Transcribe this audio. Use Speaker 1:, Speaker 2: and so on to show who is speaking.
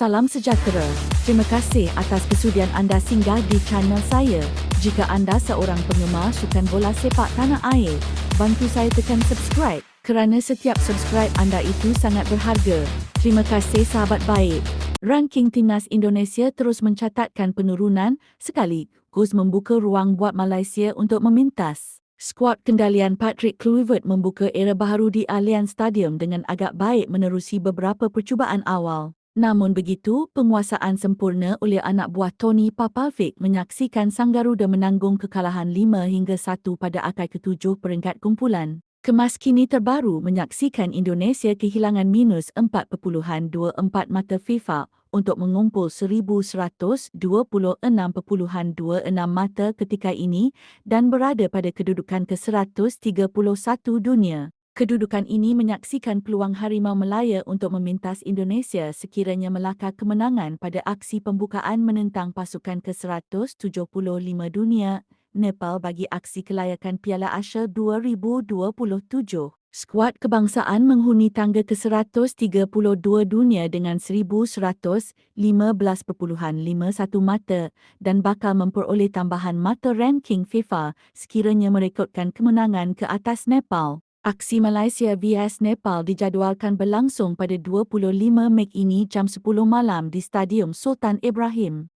Speaker 1: Salam sejahtera. Terima kasih atas kesudian anda singgah di channel saya. Jika anda seorang penggemar sukan bola sepak tanah air, bantu saya tekan subscribe kerana setiap subscribe anda itu sangat berharga. Terima kasih sahabat baik. Ranking timnas Indonesia terus mencatatkan penurunan sekaligus membuka ruang buat Malaysia untuk memintas. Skuad kendalian Patrick Kluivert membuka era baru di Allianz Stadium dengan agak baik menerusi beberapa percubaan awal. Namun begitu, penguasaan sempurna oleh anak buah Tony Papavic menyaksikan Sang Garuda menanggung kekalahan 5 hingga 1 pada akal ketujuh peringkat kumpulan. Kemas kini terbaru menyaksikan Indonesia kehilangan minus 4.24 mata FIFA untuk mengumpul 1126.26 mata ketika ini dan berada pada kedudukan ke-131 dunia. Kedudukan ini menyaksikan peluang Harimau Melaya untuk memintas Indonesia sekiranya melakar kemenangan pada aksi pembukaan menentang pasukan ke-175 dunia, Nepal bagi aksi kelayakan Piala Asia 2027. Skuad kebangsaan menghuni tangga ke-132 dunia dengan 1115.51 mata dan bakal memperoleh tambahan mata ranking FIFA sekiranya merekodkan kemenangan ke atas Nepal. Aksi Malaysia vs Nepal dijadualkan berlangsung pada 25 Mei ini jam 10 malam di Stadium Sultan Ibrahim.